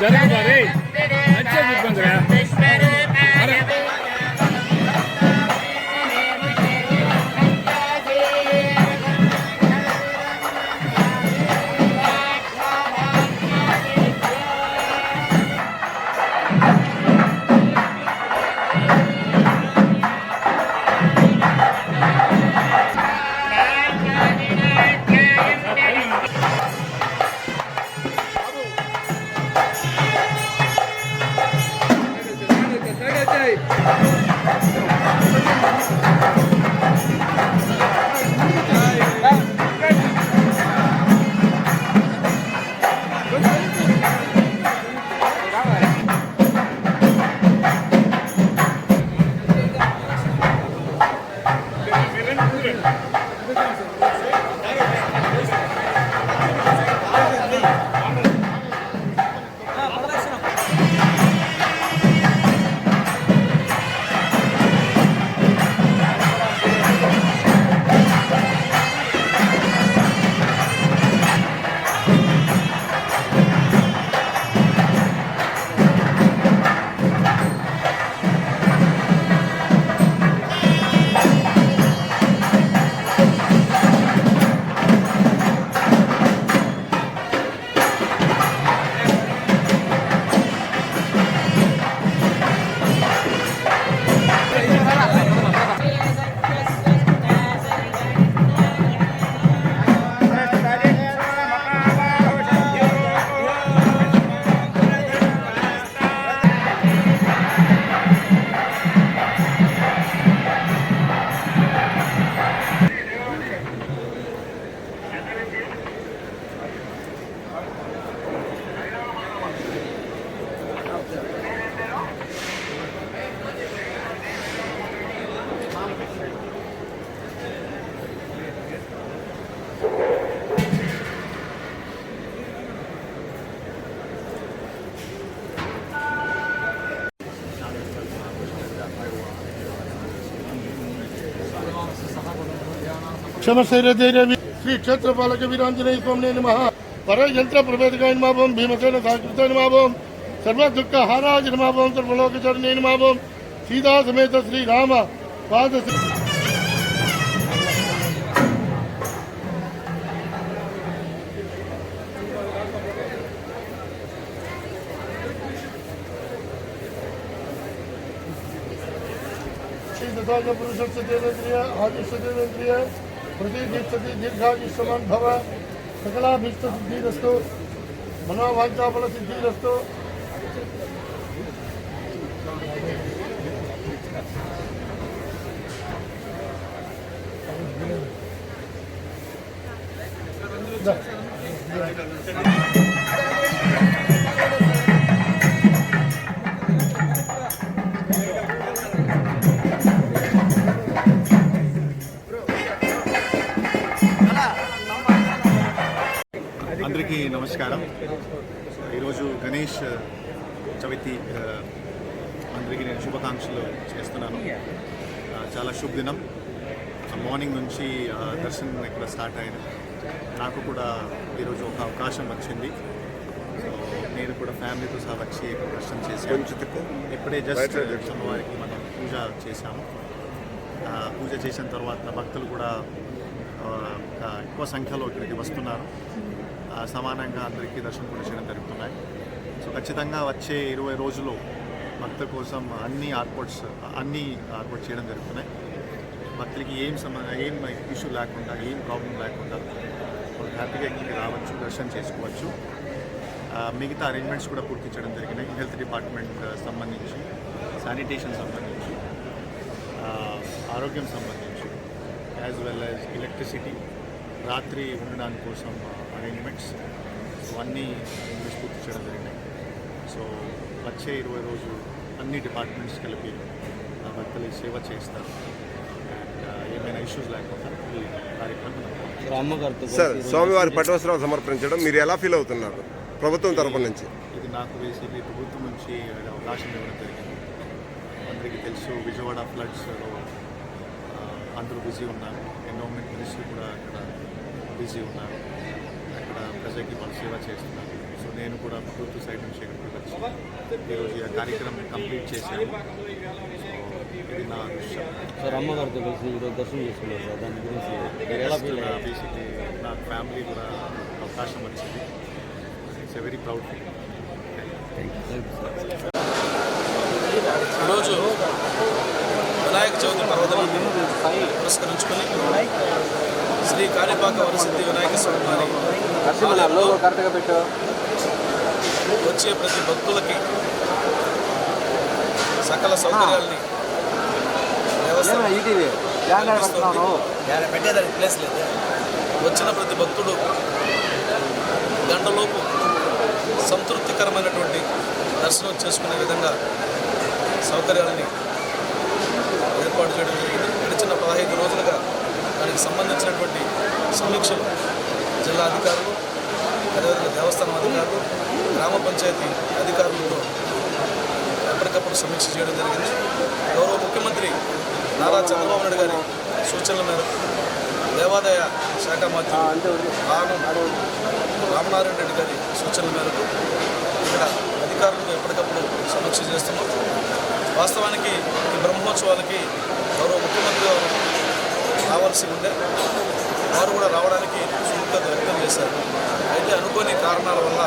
చాలు క్షమశైలధైర్య శ్రీ క్షేత్రపాలక వీరాంజనేయ స్వామి నమ పర యంత్ర ప్రభేదకాయ నమాభం భీమసేన సాకృత నమాభం సర్వ దుఃఖ హారాజ నమాభం సర్వలోక చరణే నమాభం సీతా సమేత శ్రీ రామ పాద శ్రీ श्री दत्ताज पुरुष सत्येंद्रिय आदि सत्येंद्रिय प्रतिनिधी दीर्घायुष्यमान भव सकला भीष्ट सिद्धी असतो मनोवांचा आपला सिद्धी असतो అందరికీ నమస్కారం. ఈరోజు గణేష్ చవితి అందరికీ నేను శుభాకాంక్షలు చేస్తున్నాను. చాలా శుభ దినం మార్నింగ్ నుంచి దర్శనం ఇక్కడ స్టార్ట్ అయింది నాకు కూడా ఈరోజు ఒక అవకాశం వచ్చింది. సో నేను కూడా ఫ్యామిలీతో సహా వచ్చి ఇక్కడ దర్శనం చేశాను. ఇప్పుడే జస్ట్ అమ్మవారికి మనం పూజ చేశాము. పూజ చేసిన తర్వాత భక్తులు కూడా ఎక్కువ సంఖ్యలో ఇక్కడికి వస్తున్నారు. సమానంగా అందరికీ దర్శనం కూడా చేయడం జరుగుతున్నాయి. సో ఖచ్చితంగా వచ్చే ఇరవై రోజుల్లో భక్తుల కోసం అన్ని ఏర్పాట్స్ అన్ని ఏర్పాటు చేయడం జరుగుతున్నాయి. భక్తులకి ఏం సంబంధం ఏం ఇష్యూ లేకుండా ఏం ప్రాబ్లం లేకుండా వాళ్ళు హ్యాపీగా ఇక్కడికి రావచ్చు దర్శనం చేసుకోవచ్చు. మిగతా అరేంజ్మెంట్స్ కూడా పూర్తి చేయడం జరిగినాయి. హెల్త్ డిపార్ట్మెంట్ uh, సంబంధించి శానిటేషన్ సంబంధించి ఆరోగ్యం సంబంధించి యాజ్ వెల్ యాజ్ ఎలక్ట్రిసిటీ రాత్రి ఉండడానికి కోసం అరేంజ్మెంట్స్ సో అన్నీ అరేంజ్మెంట్స్ పూర్తి చేయడం జరిగినాయి సో వచ్చే ఇరవై రోజు అన్ని డిపార్ట్మెంట్స్ కలిపి ఆ, భక్తులు సేవ చేస్తారు అండ్ ఏమైనా ఇష్యూస్ లేకుండా ఈ కార్యక్రమం సార్ స్వామివారి పట్టవస్త్రాలు సమర్పించడం మీరు ఎలా ఫీల్ అవుతున్నారు? ప్రభుత్వం తరపు నుంచి. ఇది నాకు బేసిక్లీ ప్రభుత్వం నుంచి అవకాశం ఇవ్వడం జరిగింది. అందరికీ తెలుసు విజయవాడ ఫ్లడ్స్లో అందరూ బిజీ ఉన్నారు. ఎన్విరాన్మెంట్ మినిస్ట్రీ కూడా అక్కడ బిజీ ఉన్నారు. ప్రజలకి వాళ్ళు సేవ చేస్తున్నారు. సో నేను కూడా ప్రభుత్వ సైడ్ నుంచి ఇక్కడికి వచ్చి ఈరోజు ఈ కార్యక్రమం కంప్లీట్ చేశాను. సో ఇది నా విషయం. సార్ అమ్మగారితో కలిసి ఈరోజు దర్శనం చేసుకున్నారు సార్. దాని గురించి బేసిక్లీ నా ఫ్యామిలీ కూడా అవకాశం వచ్చింది. It's a very proud feel ఈరోజు వినాయక చవితి పర్వదినాన్ని పురస్కరించుకొని శ్రీ కాణిపాక వరసిద్ధి వినాయక స్వామి వారి వచ్చే ప్రతి భక్తులకి సకల సౌకర్యాలని పెట్టేదానికి ప్లేస్ లేదు. వచ్చిన ప్రతి భక్తుడు గంటలోపు సంతృప్తికరమైనటువంటి దర్శనం చేసుకునే విధంగా సౌకర్యాలని ఏర్పాటు చేయడం జరిగింది. గడిచిన పదహైదు రోజులుగా దానికి సంబంధించినటువంటి సమీక్షలు జిల్లా అధికారులు అదేవిధంగా దేవస్థానం అధికారులు గ్రామ పంచాయతీ అధికారులతో ఎప్పటికప్పుడు సమీక్ష చేయడం జరిగింది. గౌరవ ముఖ్యమంత్రి నారా చంద్రబాబు నాయుడు గారి సూచనల మేరకు దేవాదాయ శాఖ మంత్రి రామం రామనారాయణ రెడ్డి గారి సూచనల మేరకు ఇక్కడ అధికారులతో ఎప్పటికప్పుడు సమీక్ష చేస్తున్నాం. వాస్తవానికి ఈ బ్రహ్మోత్సవాలకి గౌరవ ముఖ్యమంత్రి గారు రావాల్సి ఉండే. వారు కూడా రావడానికి సుముఖత వ్యక్తం చేశారు. అయితే అనుకోని కారణాల వల్ల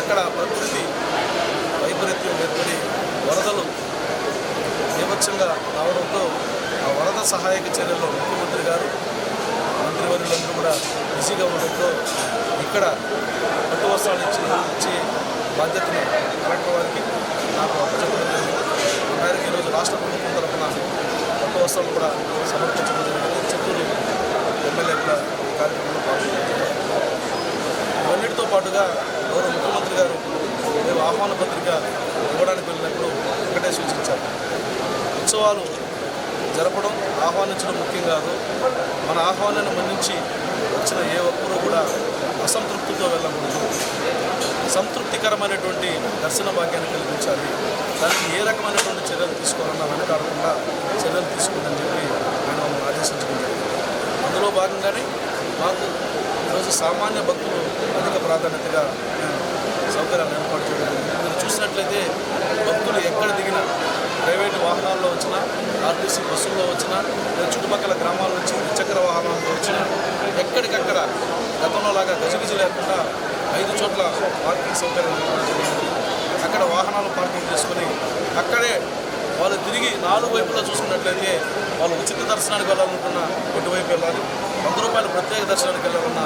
అక్కడ ప్రకృతి వైపరీత్యం ఏర్పడి వరదలు నేపథ్యంగా రావడంతో ఆ వరద సహాయక చర్యల్లో ముఖ్యమంత్రి గారు మంత్రివర్యులందరూ కూడా బిజీగా ఉండడంతో ఇక్కడ పట్టు వస్త్రాలు ఇచ్చి ఇచ్చి బాధ్యతను కలెక్టర్ వారికి నాకు అప్పచెప్పడం జరిగింది. మేరకు ఈరోజు రాష్ట్ర ప్రభుత్వం తరఫున పట్టు కూడా సమర్పించడం జరిగింది చిత్తూరు ఎమ్మెల్యే కూడా ఈ కార్యక్రమంలో పాల్గొన్నారు. ఇవన్నిటితో పాటుగా గౌరవ ముఖ్యమంత్రి గారు మేము ఆహ్వాన పత్రిక ఇవ్వడానికి వెళ్ళినప్పుడు ఒకటే సూచించారు. ఉత్సవాలు జరపడం ఆహ్వానించడం ముఖ్యం కాదు. మన ఆహ్వానాన్ని మన్నించి వచ్చిన ఏ ఒక్కరూ కూడా అసంతృప్తితో వెళ్ళకూడదు. సంతృప్తికరమైనటువంటి దర్శన భాగ్యాన్ని కల్పించాలి దానికి ఏ రకమైనటువంటి చర్యలు తీసుకోవాలన్నా వెనకాడకుండా చర్యలు తీసుకుందని చెప్పి ఆయన మమ్మల్ని ఆదేశించడం జరిగింది. అందులో భాగంగానే మాకు ఈరోజు సామాన్య భక్తులు అధిక ప్రాధాన్యతగా మేము సౌకర్యాలు ఏర్పాటు చేయడం మీరు చూసినట్లయితే భక్తులు ఎక్కడ దిగినా ప్రైవేటు వాహనాల్లో వచ్చినా ఆర్టీసీ బస్సుల్లో వచ్చినా లేదా చుట్టుపక్కల గ్రామాల నుంచి ద్విచక్ర వాహనాల్లో వచ్చినా ఎక్కడికక్కడ గతంలో లాగా గజగిజ లేకుండా ఐదు చోట్ల పార్కింగ్ సౌకర్యం అక్కడ వాహనాలు పార్కింగ్ చేసుకొని అక్కడే వాళ్ళు తిరిగి నాలుగు వైపులా చూసుకున్నట్లయితే వాళ్ళు ఉచిత దర్శనానికి వెళ్ళాలనుకున్న ఎటువైపు వెళ్ళాలి. వంద రూపాయలు ప్రత్యేక దర్శనానికి వెళ్ళాలన్నా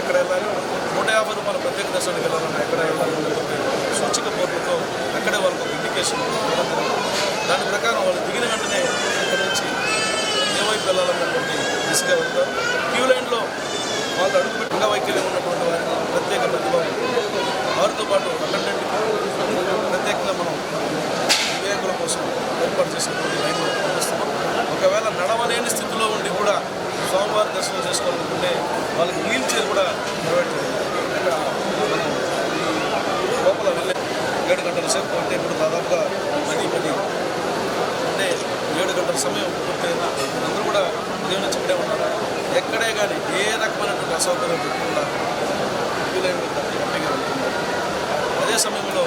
ఎక్కడ వెళ్ళాలి? నూట యాభై రూపాయల ప్రత్యేక దర్శనానికి వెళ్ళాలన్నా ఎక్కడ వెళ్ళాలి? సూచిక బోర్డుతో అక్కడే వాళ్ళకు ఇండికేషన్ దాని ప్రకారం వాళ్ళు దిగిన వెంటనే ఇక్కడ నుంచి ఏ వైపు వెళ్ళాలన్నటువంటి దిశగా వెళ్తారు క్యూ లైన్లో వాళ్ళు అడుగుపెట్టిన అంగవైకల్యం ఉన్నటువంటి వారికి ప్రత్యేక ప్రతిభ వారితో పాటు అటెండెంట్ ప్రత్యేకంగా మనం దివ్యాంగుల కోసం ఏర్పాటు చేసినటువంటి లైన్లో పంపిస్తున్నాం ఒకవేళ నడవలేని స్థితిలో ఉండి కూడా స్వామివారి దర్శనం చేసుకోవాలనుకుంటే వాళ్ళకి వీల్ చైర్ కూడా ప్రొవైడ్ ఇక్కడ లోపల వెళ్ళే ఏడు గంటల సేపు అంటే ఇప్పుడు దాదాపుగా పది పది అంటే ఏడు గంటల సమయం పూర్తయినా అందరూ కూడా ఉదయం నుంచి ఇక్కడే ఉన్నారు. ఎక్కడే కానీ ఏ రకమైనటువంటి అసౌకర్యం కూడా వీలైన హ్యాపీగా వెళ్తున్నారు అదే సమయంలో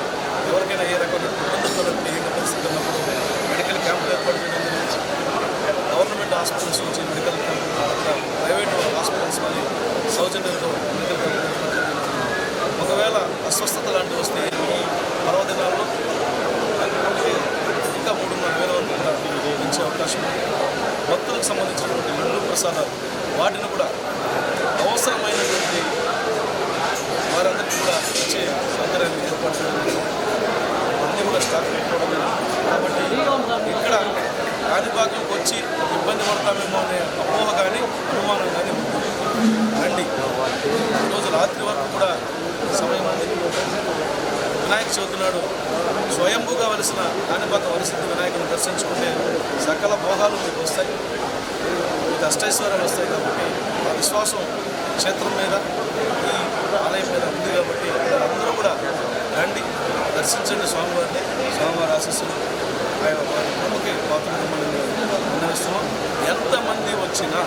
ఎవరికైనా ఏ రకమైన ఇబ్బందులు కలగకుండా ఏ పరిస్థితి ఉన్నప్పుడు మెడికల్ క్యాంపులు ఏర్పాటు చేయడం జరిగింది గవర్నమెంట్ హాస్పిటల్స్ నుంచి మెడికల్ క్యాంపులు ప్రైవేట్ హాస్పిటల్స్ మరి సౌజన్యంతో మెడికల్ క్యాంపులు ఒకవేళ అస్వస్థత లాంటివి వస్తే ఈ పర్వదినాల్లో ఇంకా మూడున్నర వేల వరకు ఇచ్చే అవకాశం భక్తులకు సంబంధించినటువంటి ఇళ్ళు ప్రసాదాలు వాటిని కూడా అవసరమైనటువంటి వారందరికీ కూడా ఇచ్చే సౌకర్యాన్ని ఏర్పాటు అన్నీ కూడా స్టాక్ పెట్టుకోవడం కాబట్టి ఇక్కడ కాణిపాకంకి వచ్చి ఇబ్బంది పడతామేమో అనే అపోహ కానీ అనుమానం కానీ రండి ఈరోజు రాత్రి వరకు కూడా సమయం అంది వినాయక చవితి నాడు స్వయంభూగా వలసిన కాణిపాక వలసింది వినాయకుని దర్శించుకుంటే సకల భోగాలు మీకు వస్తాయి మీకు అష్టైశ్వర్యాలు వస్తాయి కాబట్టి ఆ విశ్వాసం క్షేత్రం మీద ఈ ఆలయం మీద ఉంది కాబట్టి అందరూ కూడా రండి దర్శించండి స్వామివారిని స్వామివారి ఆశస్సులు. ఆయన వారి పాత్ర విన్నవిస్తున్నాం ఎంతమంది వచ్చినా